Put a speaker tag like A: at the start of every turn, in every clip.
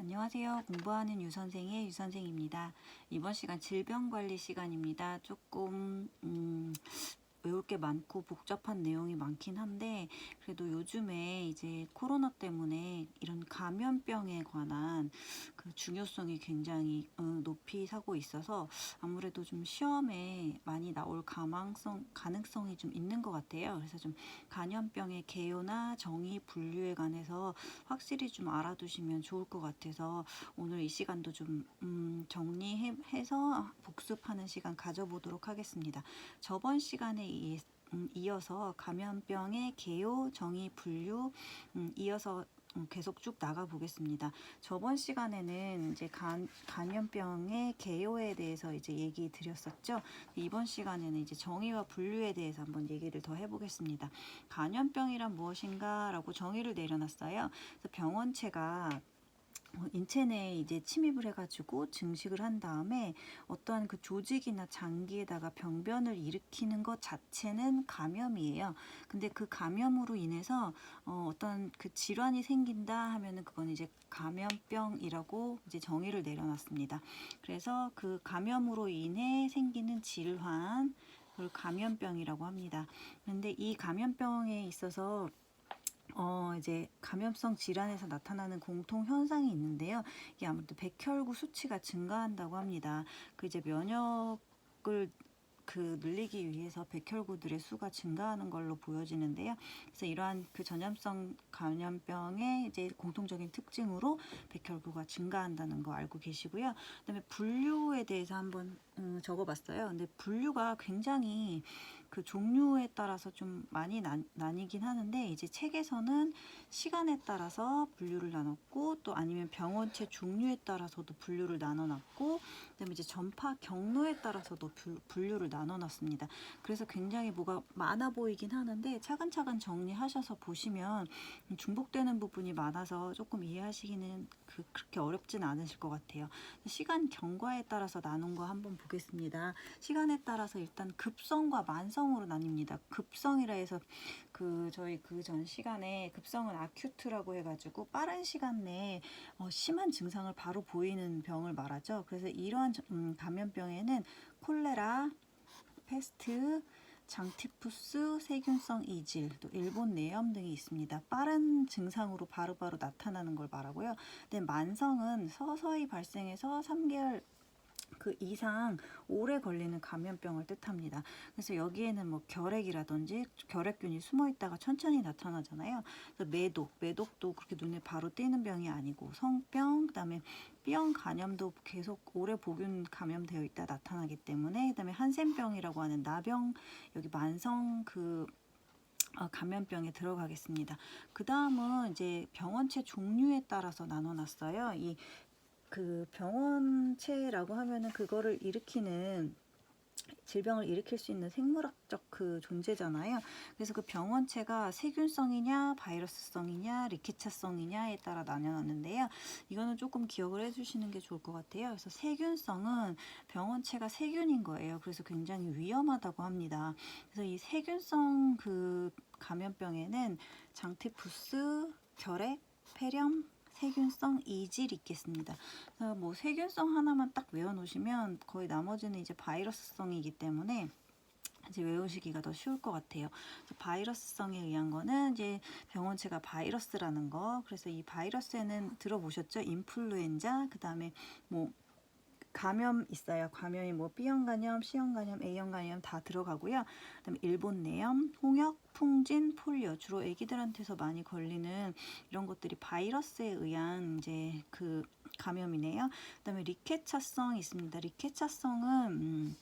A: 안녕하세요. 공부하는 유선생의 유선생입니다. 이번 시간 질병관리 시간입니다. 조금 음, 외울 게 많고 복잡한 내용이 많긴 한데 그래도 요즘에 이제 코로나 때문에 이런 감염병에 관한 그 중요성이 굉장히 어, 높이 사고 있어서 아무래도 좀 시험에 많이 나올 가망성 가능성이 좀 있는 것 같아요. 그래서 좀 감염병의 개요나 정의 분류에 관해서 확실히 좀 알아두시면 좋을 것 같아서 오늘 이 시간도 좀 음, 정리해서 복습하는 시간 가져보도록 하겠습니다. 저번 시간에 이, 음, 이어서 감염병의 개요, 정의, 분류 음, 이어서 음, 계속 쭉 나가 보겠습니다. 저번 시간에는 이제 간, 감염병의 개요에 대해서 이제 얘기 드렸었죠. 이번 시간에는 이제 정의와 분류에 대해서 한번 얘기를 더 해보겠습니다. 감염병이란 무엇인가라고 정의를 내려놨어요. 그래서 병원체가 어, 인체 내에 이제 침입을 해가지고 증식을 한 다음에 어떠한 그 조직이나 장기에다가 병변을 일으키는 것 자체는 감염이에요. 근데 그 감염으로 인해서 어, 어떤 그 질환이 생긴다 하면은 그건 이제 감염병이라고 이제 정의를 내려놨습니다. 그래서 그 감염으로 인해 생기는 질환 을 감염병이라고 합니다. 근데 이 감염병에 있어서 어, 이제 감염성 질환에서 나타나는 공통 현상이 있는데요. 이게 아무래도 백혈구 수치가 증가한다고 합니다. 그 이제 면역을 그 늘리기 위해서 백혈구들의 수가 증가하는 걸로 보여지는데요. 그래서 이러한 그 전염성 감염병의 이제 공통적인 특징으로 백혈구가 증가한다는 거 알고 계시고요. 그다음에 분류에 대해서 한번 음, 적어봤어요. 근데 분류가 굉장히 그 종류에 따라서 좀 많이 나, 나뉘긴 하는데 이제 책에서는 시간에 따라서 분류를 나눴고 또 아니면 병원체 종류에 따라서도 분류를 나눠놨고 그다음에 이제 전파 경로에 따라서도 분- 분류를 나눠놨습니다. 그래서 굉장히 뭐가 많아 보이긴 하는데 차근차근 정리하셔서 보시면 중복되는 부분이 많아서 조금 이해하시기는 그, 그렇게 어렵진 않으실 것 같아요. 시간 경과에 따라서 나눈 거 한번 보겠습니다. 시간에 따라서 일단 급성과 만성 으로 나뉩니다. 급성이라 해서 그 저희 그 전 시간에 급성은 아큐트라고 해가지고 빠른 시간 내에 어, 심한 증상을 바로 보이는 병을 말하죠. 그래서 이러한 저- 음, 감염병에는 콜레라, 페스트, 장티푸스, 세균성 이질, 또 일본 내염 등이 있습니다. 빠른 증상으로 바로바로 나타나는 걸 말하고요. 근데 만성은 서서히 발생해서 3개월 그 이상 오래 걸리는 감염병을 뜻합니다. 그래서 여기에는 뭐 결핵이라든지 결핵균이 숨어 있다가 천천히 나타나잖아요. 그래서 매독, 매독도 그렇게 눈에 바로 띄는 병이 아니고 성병, 그다음에 B형 감염도 계속 오래 복균 감염되어 있다 나타나기 때문에 그다음에 한센병이라고 하는 나병 여기 만성 그 어, 감염병에 들어가겠습니다. 그 다음은 이제 병원체 종류에 따라서 나눠놨어요. 이 그 병원체라고 하면은 그거를 일으키는 질병을 일으킬 수 있는 생물학적 그 존재잖아요. 그래서 그 병원체가 세균성이냐, 바이러스성이냐, 리케차성이냐에 따라 나뉘었는데요. 이거는 조금 기억을 해주시는 게 좋을 것 같아요. 그래서 세균성은 병원체가 세균인 거예요. 그래서 굉장히 위험하다고 합니다. 그래서 이 세균성 그 감염병에는 장티푸스, 결핵, 폐렴, 세균성 이질이 있겠습니다. 뭐 세균성 하나만 딱 외워놓으시면 거의 나머지는 이제 바이러스성이기 때문에 이제 외우시기가 더 쉬울 것 같아요. 바이러스성에 의한 거는 이제 병원체가 바이러스라는 거. 그래서 이 바이러스에는 들어보셨죠? 인플루엔자, 그 다음에 뭐 감염 있어요. 감염이 뭐 B형 감염, C형 감염, A형 감염 다 들어가고요. 그다음에 일본 내염, 홍역, 풍진, 폴리오 주로 아기들한테서 많이 걸리는 이런 것들이 바이러스에 의한 이제 그 감염이네요. 그다음에 리케차성 있습니다. 리케차성은 음,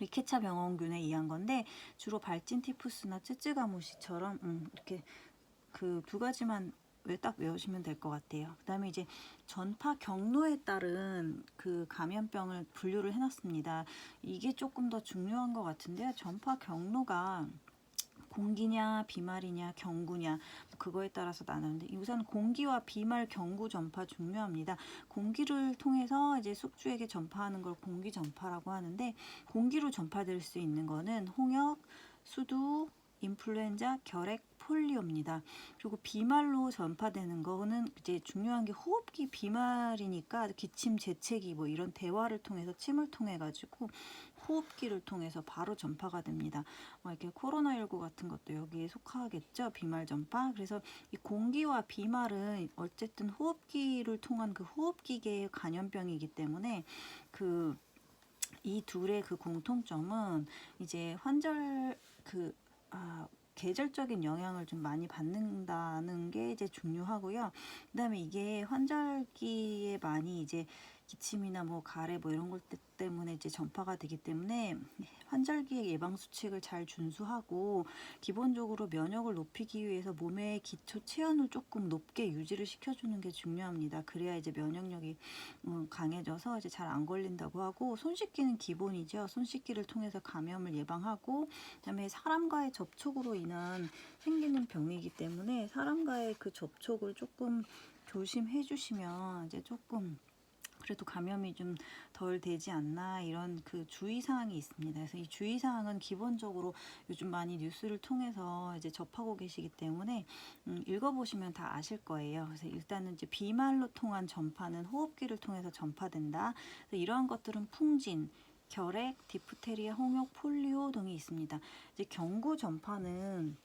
A: 리케차 병원균에 의한 건데 주로 발진 티푸스나 쯔쯔가무시처럼 음, 이렇게 그 두 가지만 왜 딱 외우시면 될 것 같아요. 그 다음에 이제 전파 경로에 따른 그 감염병을 분류를 해놨습니다. 이게 조금 더 중요한 것 같은데요. 전파 경로가 공기냐 비말이냐 경구냐 뭐 그거에 따라서 나누는데 우선 공기와 비말 경구 전파 중요합니다. 공기를 통해서 이제 숙주에게 전파하는 걸 공기 전파라고 하는데 공기로 전파될 수 있는 거는 홍역, 수두, 인플루엔자, 결핵, 폴리오입니다. 그리고 비말로 전파되는 거는 이제 중요한 게 호흡기 비말이니까 기침, 재채기 뭐 이런 대화를 통해서 침을 통해 가지고 호흡기를 통해서 바로 전파가 됩니다. 뭐 이렇게 코로나19 같은 것도 여기에 속하겠죠. 비말 전파. 그래서 이 공기와 비말은 어쨌든 호흡기를 통한 그 호흡기계의 감염병이기 때문에 그 이 둘의 그 공통점은 이제 환절 그 아, 계절적인 영향을 좀 많이 받는다는 게 이제 중요하고요. 그다음에 이게 환절기에 많이 이제 기침이나 뭐 가래 뭐 이런 것 때문에 이제 전파가 되기 때문에 환절기의 예방 수칙을 잘 준수하고 기본적으로 면역을 높이기 위해서 몸의 기초 체온을 조금 높게 유지를 시켜주는 게 중요합니다. 그래야 이제 면역력이 음, 강해져서 이제 잘 안 걸린다고 하고 손 씻기는 기본이죠. 손 씻기를 통해서 감염을 예방하고 그다음에 사람과의 접촉으로 인한 생기는 병이기 때문에 사람과의 그 접촉을 조금 조심해 주시면 이제 조금 그래도 감염이 좀 덜 되지 않나 이런 그 주의 사항이 있습니다. 그래서 이 주의 사항은 기본적으로 요즘 많이 뉴스를 통해서 이제 접하고 계시기 때문에 음, 읽어보시면 다 아실 거예요. 그래서 일단은 이제 비말로 통한 전파는 호흡기를 통해서 전파된다. 이러한 것들은 풍진, 결핵, 디프테리아, 홍역, 폴리오 등이 있습니다. 이제 경구 전파는 뭐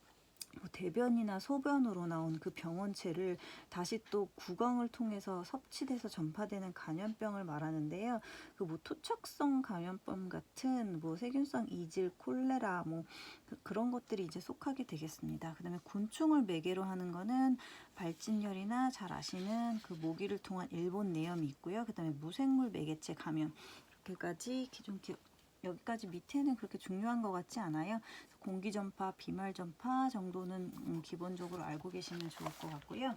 A: 대변이나 소변으로 나온 그 병원체를 다시 또 구강을 통해서 섭취돼서 전파되는 감염병을 말하는데요. 그 뭐 토착성 감염병 같은 뭐 세균성 이질, 콜레라 뭐 그- 그런 것들이 이제 속하게 되겠습니다. 그다음에 곤충을 매개로 하는 거는 발진열이나 잘 아시는 그 모기를 통한 일본 내염이 있고요. 그다음에 무생물 매개체 감염 이렇게까지 좀 기, 여기까지 밑에는 그렇게 중요한 것 같지 않아요. 공기 전파, 비말 전파 정도는 음, 기본적으로 알고 계시면 좋을 것 같고요.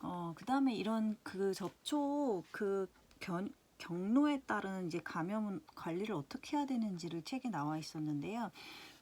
A: 어, 그 다음에 이런 그 접촉 그 견, 경로에 따른 이제 감염은 관리를 어떻게 해야 되는지를 책에 나와 있었는데요.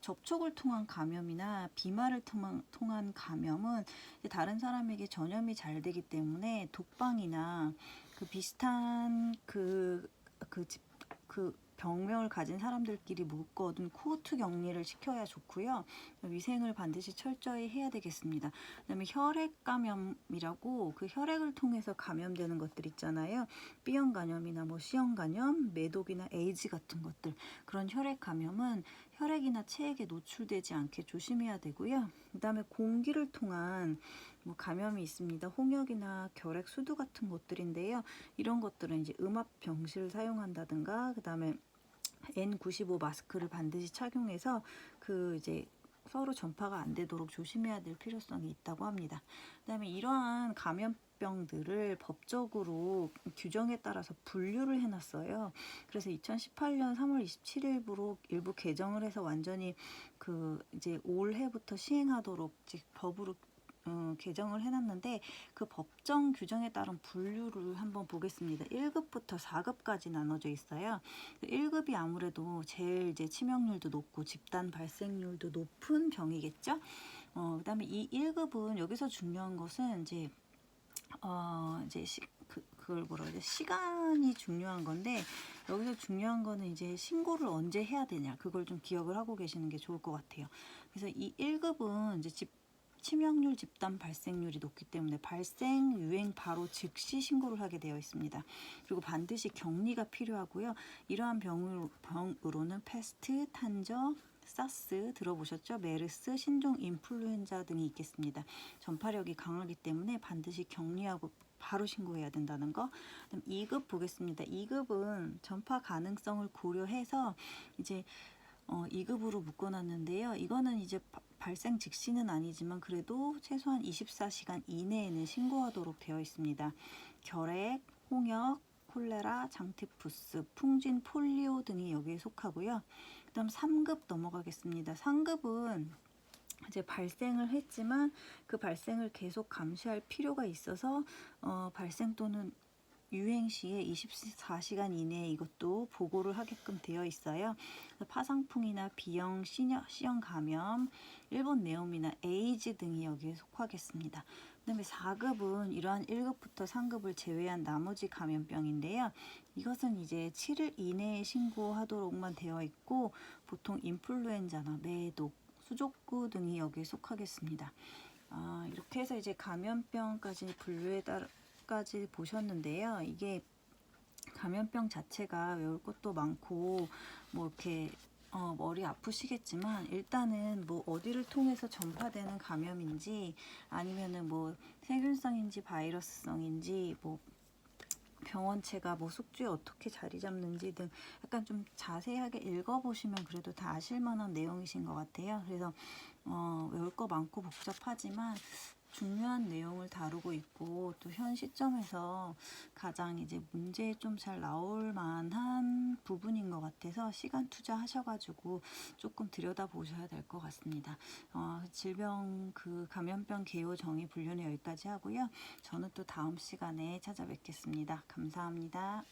A: 접촉을 통한 감염이나 비말을 통한, 통한 감염은 다른 사람에게 전염이 잘 되기 때문에 독방이나 그 비슷한 그, 그, 집- 그 병명을 가진 사람들끼리 묶어둔 코호투 격리를 시켜야 좋고요. 위생을 반드시 철저히 해야 되겠습니다. 그다음에 혈액 감염이라고 그 혈액을 통해서 감염되는 것들 있잖아요. B형 감염이나 뭐 C형 감염, 매독이나 에이즈 같은 것들 그런 혈액 감염은 혈액이나 체액에 노출되지 않게 조심해야 되고요. 그다음에 공기를 통한 뭐 감염이 있습니다. 홍역이나 결핵, 수두 같은 것들인데요. 이런 것들은 이제 음압 병실을 사용한다든가 그다음에 N95 마스크를 반드시 착용해서 그 이제 서로 전파가 안 되도록 조심해야 될 필요성이 있다고 합니다. 그다음에 이러한 감염 병들을 법적으로 규정에 따라서 분류를 해놨어요. 그래서 2018년 3월 27일부로 일부 개정을 해서 완전히 그 이제 올해부터 시행하도록 이제 법으로 어, 개정을 해놨는데 그 법정 규정에 따른 분류를 한번 보겠습니다. 1급부터 4급까지 나눠져 있어요. 1급이 아무래도 제일 이제 치명률도 높고 집단 발생률도 높은 병이겠죠. 어, 그다음에 이 1급은 여기서 중요한 것은 이제 어, 이제 시, 그, 그걸 뭐라 그러지? 시간이 중요한 건데 여기서 중요한 거는 이제 신고를 언제 해야 되냐 그걸 좀 기억을 하고 계시는 게 좋을 것 같아요. 그래서 이 1급은 이제 집 치명률 집단 발생률이 높기 때문에 발생 유행 바로 즉시 신고를 하게 되어 있습니다. 그리고 반드시 격리가 필요하고요. 이러한 병으로, 병으로는 패스트, 탄저, 사스 들어보셨죠? 메르스, 신종 인플루엔자 등이 있겠습니다. 전파력이 강하기 때문에 반드시 격리하고 바로 신고해야 된다는 거. 그다음 2급 보겠습니다. 2급은 전파 가능성을 고려해서 이제 어, 2급으로 묶어놨는데요. 이거는 이제 바- 발생 즉시는 아니지만 그래도 최소한 24시간 이내에는 신고하도록 되어 있습니다. 결핵, 홍역, 콜레라, 장티푸스, 풍진, 폴리오 등이 여기에 속하고요. 그다음 3급 넘어가겠습니다. 3급은 이제 발생을 했지만 그 발생을 계속 감시할 필요가 있어서 어, 발생 또는 유행 시에 24시간 이내에 이것도 보고를 하게끔 되어 있어요. 파상풍이나 B형, C형, C형 감염, 일본 내염이나 에이즈 등이 여기에 속하겠습니다. 그 다음에 4급은 이러한 1급부터 3급을 제외한 나머지 감염병인데요. 이것은 이제 7일 이내에 신고하도록만 되어 있고 보통 인플루엔자나 매독, 수족구 등이 여기에 속하겠습니다. 아, 이렇게 해서 이제 감염병까지 분류에 따라 까지 보셨는데요. 이게 감염병 자체가 외울 것도 많고 뭐 이렇게 어, 머리 아프시겠지만 일단은 뭐 어디를 통해서 전파되는 감염인지 아니면은 뭐 세균성인지 바이러스성인지 뭐 병원체가 뭐 숙주에 어떻게 자리 잡는지 등 약간 좀 자세하게 읽어보시면 그래도 다 아실 만한 내용이신 것 같아요. 그래서 어, 외울 거 많고 복잡하지만 중요한 내용을 다루고 있고 또 현 시점에서 가장 이제 문제에 좀잘 나올 만한 부분인 것 같아서 시간 투자하셔가지고 조금 들여다 보셔야 될 것 같습니다. 어, 질병 그 감염병 개요 정의 분류는 여기까지 하고요. 저는 또 다음 시간에 찾아뵙겠습니다. 감사합니다.